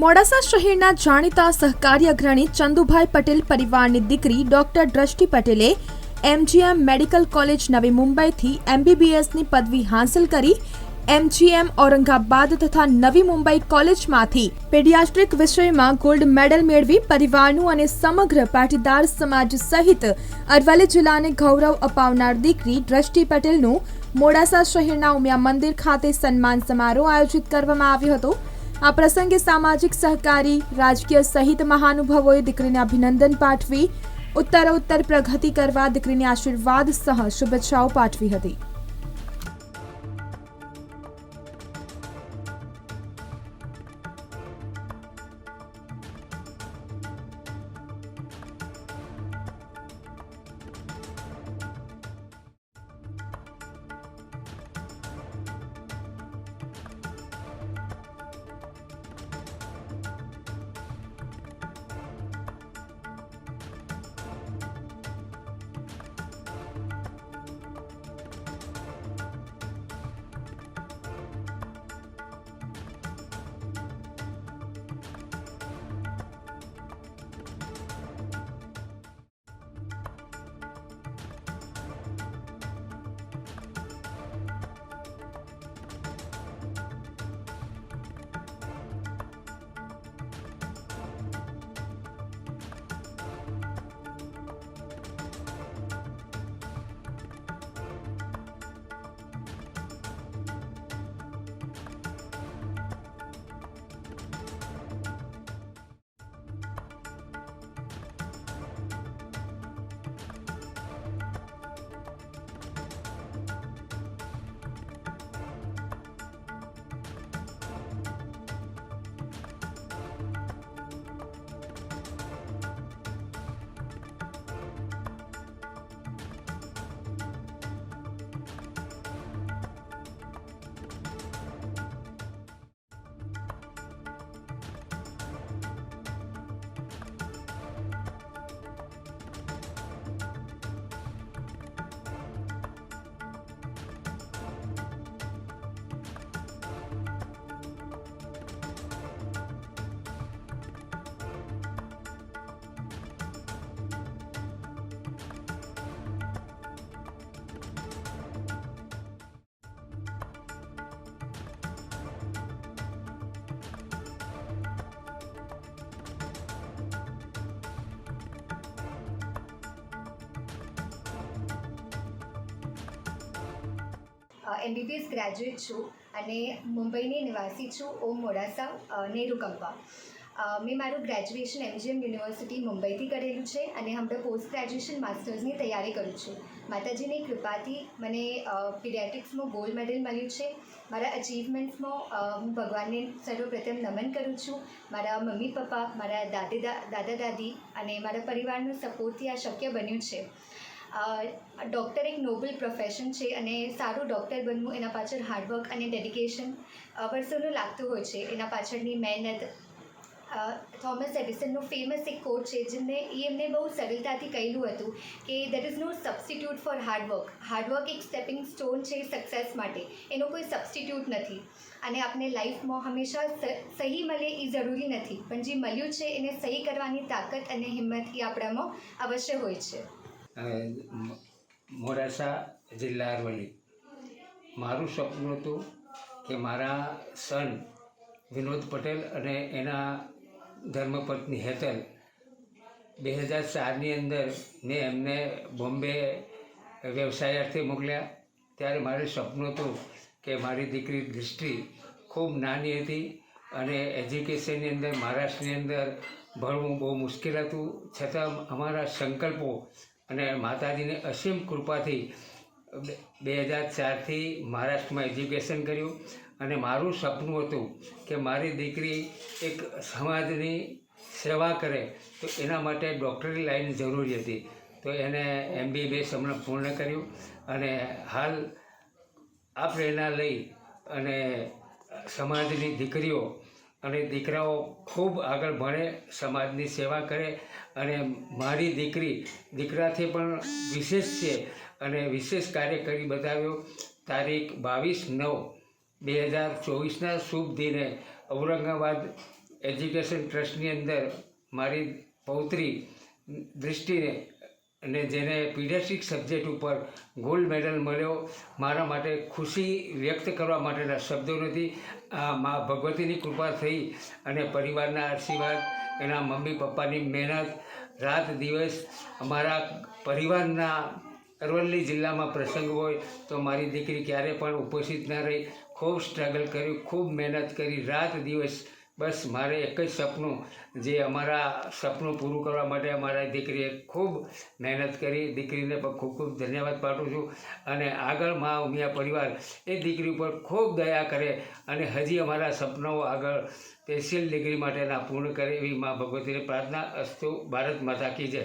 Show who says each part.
Speaker 1: મોડાસા શહેરના જાણીતા સહકારી અગ્રણી ચંદુભાઈ પટેલ પરિવારની દીકરી ડોક્ટર દ્રષ્ટિ પટેલે એમજીએમ મેડિકલ કોલેજ નવી મુંબઈથી એમબીબીએસની પદવી હાંસલ કરી એમજીએમ ઔરંગાબાદ તથા નવી મુંબઈ કોલેજમાંથી પેડિયાસ્ટ્રિક વિષયમાં ગોલ્ડ મેડલ મેળવી પરિવારનું અને સમગ્ર પાટીદાર સમાજ સહિત અરવલ્લી જિલ્લાને ગૌરવ અપાવનાર દીકરી દ્રષ્ટિ પટેલનું મોડાસા શહેરના ઉમિયા મંદિર ખાતે સન્માન સમારોહ આયોજિત કરવામાં આવ્યો હતો. આ પ્રસંગે સામાજિક સહકારી, રાજકીય સહિત મહાનુભાવોએ દીકરીને અભિનંદન પાઠવી, ઉત્તરોત્તર પ્રગતિ કરવા દીકરીને આશીર્વાદ સહ શુભેચ્છાઓ પાઠવી હતી.
Speaker 2: એમબીબીએસ ગ્રેજ્યુએટ છું અને મુંબઈની નિવાસી છું ઓમ મોડાસા નેહરુ કંપા મેં મારું ગ્રેજ્યુએશન એમજીએમ યુનિવર્સિટી મુંબઈથી કરેલું છે અને હમણાં પોસ્ટ ગ્રેજ્યુએશન માસ્ટર્સની તૈયારી કરું છું. માતાજીની કૃપાથી મને પીડિયાટ્રિક્સમાં ગોલ્ડ મેડલ મળ્યું છે. મારા અચીવમેન્ટ્સમાં હું ભગવાનને સર્વપ્રથમ નમન કરું છું. મારા મમ્મી, પપ્પા, મારા દાદી દાદા, દાદી અને મારા પરિવારનો સપોર્ટથી આ શક્ય બન્યું છે. ડૉક્ટર એક નોબલ પ્રોફેશન છે અને સારું ડૉક્ટર બનવું એના પાછળ હાર્ડવર્ક અને ડેડિકેશન વર્ષોનું લાગતું હોય છે. એના પાછળની મહેનત થોમસ એડિસનનું ફેમસ એક કોટ છે જેમને એ એમને બહુ સરળતાથી કહેલું હતું કે there is no substitute for hard work hard work એક સ્ટેપિંગ સ્ટોન છે સક્સેસ માટે. એનો કોઈ સબસ્ટિટ્યૂટ નથી. અને આપણે લાઈફમાં હંમેશા સહી મળે એ જરૂરી નથી. પણ જે મળ્યું છે એને સહી કરવાની તાકાત અને હિંમત એ આપણામાં અવશ્ય હોય છે.
Speaker 3: મોડાસા જિલ્લા અરવલ્લી. મારું સપનું હતું કે મારા સન વિનોદ પટેલ અને એના ધર્મપત્ની હેતલ બે હજાર ચારની અંદર મેં એમને બોમ્બે વ્યવસાય અર્થે મોકલ્યા. ત્યારે મારું સપનું હતું કે મારી દીકરી દૃષ્ટિ ખૂબ નાની હતી અને એજ્યુકેશનની અંદર, મહારાષ્ટ્રની અંદર ભણવું બહુ મુશ્કેલ હતું. છતાં અમારા સંકલ્પો અને માતાજીની અસીમ કૃપાથી બે- હજાર ચારથી મહારાષ્ટ્રમાં એજ્યુકેશન કર્યું અને મારું સપનું હતું કે મારી દીકરી એક સમાજની સેવા કરે તો એના માટે ડૉક્ટરી લાઈન જરૂરી હતી. તો એને એમબીબીએસ હમણાં પૂર્ણ કર્યું અને હાલ આ પ્રેરણા લઈ અને સમાજની દીકરીઓ અને દીકરાઓ ખૂબ આગળ ભણે, સમાજની સેવા કરે અને મારી દીકરી દીકરાથી પણ વિશેષ છે અને વિશેષ કાર્ય કરી બતાવ્યો. તારીખ બાવીસ નવ બે હજાર ચોવીસના શુભ દિને ઔરંગાબાદ એજ્યુકેશન ટ્રસ્ટની અંદર મારી પૌત્રી દૃષ્ટિને અને જેને પીડિયાટ્રિક સબ્જેક્ટ ઉપર ગોલ્ડ મેડલ મળ્યો, મારા માટે ખુશી વ્યક્ત કરવા માટેના શબ્દો નથી. આ મા ભગવતીની કૃપા થઈ અને પરિવારના આશીર્વાદ, એના મમ્મી પપ્પાની મહેનત, રાત દિવસ અમારા પરિવારના અરવલ્લી જિલ્લામાં પ્રસંગ હોય તો મારી દીકરી ક્યારે પણ ઉપસ્થિત ન રહી. ખૂબ સ્ટ્રગલ કર્યું, ખૂબ મહેનત કરી, રાત દિવસ બસ મારે એક જ સપનું, જે અમારા સપનું પૂરું કરવા માટે અમારા દીકરીએ ખૂબ મહેનત કરી. દીકરીને પણ ખૂબ ખૂબ ધન્યવાદ પાઠવું છું. અને આગળ મા ઉમિયા પરિવાર એ દીકરી ઉપર ખૂબ દયા કરે અને હજી અમારા સપનાઓ આગળ સ્પેશિયલ ડિગ્રી માટેના પૂર્ણ કરે એવી મા ભગવતીને પ્રાર્થના અસ્તુ ભારત માતા કી જય.